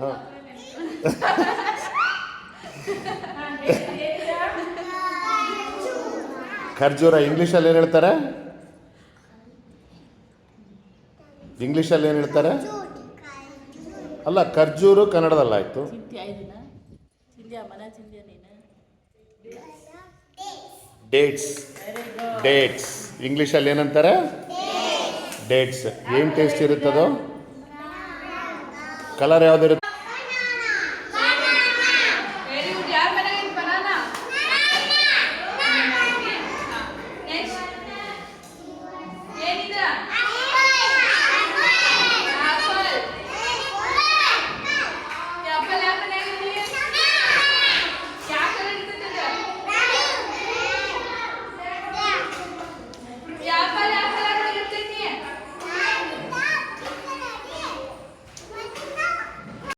ಹಾಂ. ಖರ್ಜೂರ ಇಂಗ್ಲೀಷಲ್ಲಿ ಏನು ಹೇಳ್ತಾರೆ? ಇಂಗ್ಲೀಷಲ್ಲಿ ಏನು ಹೇಳ್ತಾರೆ? ಅಲ್ಲ, ಖರ್ಜೂರು ಕನ್ನಡದಲ್ಲಾಯ್ತು. ಡೇಟ್ಸ್ ಡೇಟ್ಸ್ ಇಂಗ್ಲೀಷಲ್ಲಿ ಏನಂತಾರೆ? ಡೇಟ್ಸ್ ಏನು ಟೇಸ್ಟ್ ಇರುತ್ತದೋ? ಕಲರ್ ಯಾವ್ದಿರುತ್ತೆ Bien,